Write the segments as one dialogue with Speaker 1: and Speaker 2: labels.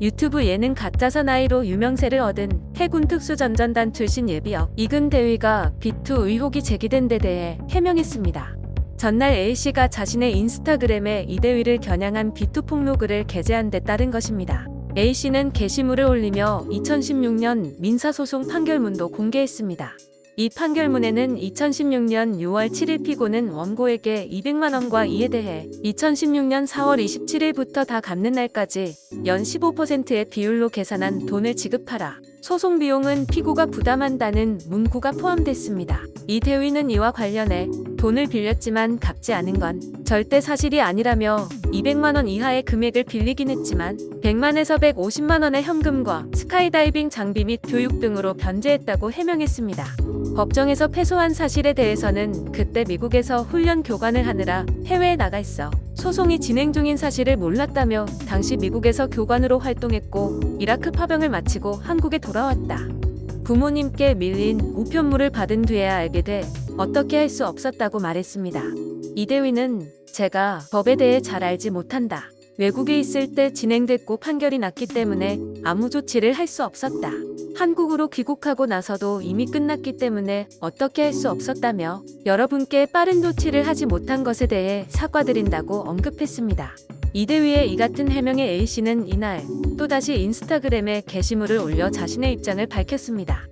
Speaker 1: 유튜브 예능 가짜 사나이로 유명세를 얻은 해군 특수전전단 출신 예비역 이근 대위가 비투 의혹이 제기된 데 대해 해명했습니다. 전날 A씨가 자신의 인스타그램에 이 대위를 겨냥한 비투 폭로글을 게재한 데 따른 것입니다. A씨는 게시물을 올리며 2016년 민사소송 판결문도 공개했습니다. 이 판결문에는 2016년 6월 7일 피고는 원고에게 200만 원과 이에 대해 2016년 4월 27일부터 다 갚는 날까지 연 15%의 비율로 계산한 돈을 지급하라. 소송 비용은 피고가 부담한다는 문구가 포함됐습니다. 이 대위는 이와 관련해 돈을 빌렸지만 갚지 않은 건 절대 사실이 아니라며 200만 원 이하의 금액을 빌리긴 했지만 100만에서 150만 원의 현금과 스카이다이빙 장비 및 교육 등으로 변제했다고 해명했습니다. 법정에서 패소한 사실에 대해서는 그때 미국에서 훈련 교관을 하느라 해외에 나가 있어 소송이 진행 중인 사실을 몰랐다며 당시 미국에서 교관으로 활동했고 이라크 파병을 마치고 한국에 돌아왔다. 부모님께 밀린 우편물을 받은 뒤에야 알게 돼 어떻게 할 수 없었다고 말했습니다. 이대위는 제가 법에 대해 잘 알지 못한다. 외국에 있을 때 진행됐고 판결이 났기 때문에 아무 조치를 할 수 없었다. 한국으로 귀국하고 나서도 이미 끝났기 때문에 어떻게 할 수 없었다며 여러분께 빠른 조치를 하지 못한 것에 대해 사과드린다고 언급했습니다. 이대위의 이 같은 해명에 A씨는 이날 또다시 인스타그램에 게시물을 올려 자신의 입장을 밝혔습니다.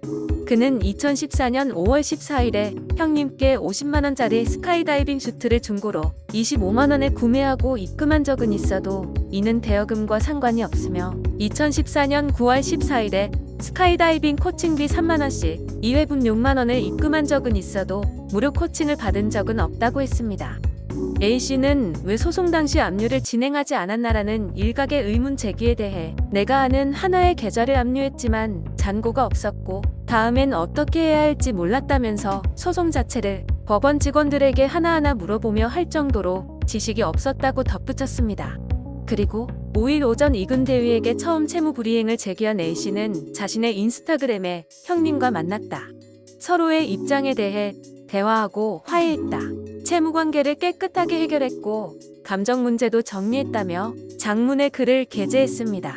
Speaker 1: 그는 2014년 5월 14일에 형님께 50만원짜리 스카이다이빙 슈트를 중고로 25만원에 구매하고 입금한 적은 있어도 이는 대여금과 상관이 없으며 2014년 9월 14일에 스카이다이빙 코칭비 3만원씩 2회분 6만원을 입금한 적은 있어도 무료 코칭을 받은 적은 없다고 했습니다. A씨는 왜 소송 당시 압류를 진행하지 않았나라는 일각의 의문 제기에 대해 내가 아는 하나의 계좌를 압류했지만 잔고가 없었고 다음엔 어떻게 해야 할지 몰랐다면서 소송 자체를 법원 직원들에게 하나하나 물어보며 할 정도로 지식이 없었다고 덧붙였습니다. 그리고 5일 오전 이근 대위에게 처음 채무 불이행을 제기한 A씨는 자신의 인스타그램에 형님과 만났다. 서로의 입장에 대해 대화하고 화해했다. 채무 관계를 깨끗하게 해결했고 감정 문제도 정리했다며 장문의 글을 게재했습니다.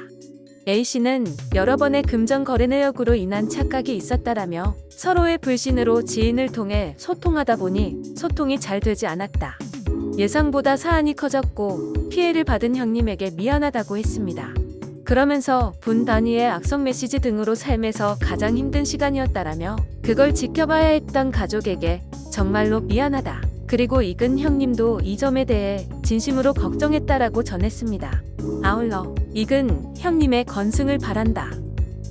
Speaker 1: A씨는 여러 번의 금전 거래 내역으로 인한 착각이 있었다라며 서로의 불신으로 지인을 통해 소통하다 보니 소통이 잘 되지 않았다. 예상보다 사안이 커졌고 피해를 받은 형님에게 미안하다고 했습니다. 그러면서 분 단위의 악성 메시지 등으로 삶에서 가장 힘든 시간이었다라며 그걸 지켜봐야 했던 가족에게 정말로 미안하다. 그리고 이근 형님도 이 점에 대해 진심으로 걱정했다라고 전했습니다. 아울러 이근 형님의 건승을 바란다.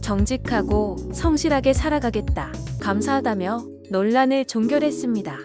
Speaker 1: 정직하고 성실하게 살아가겠다. 감사하다며 논란을 종결했습니다.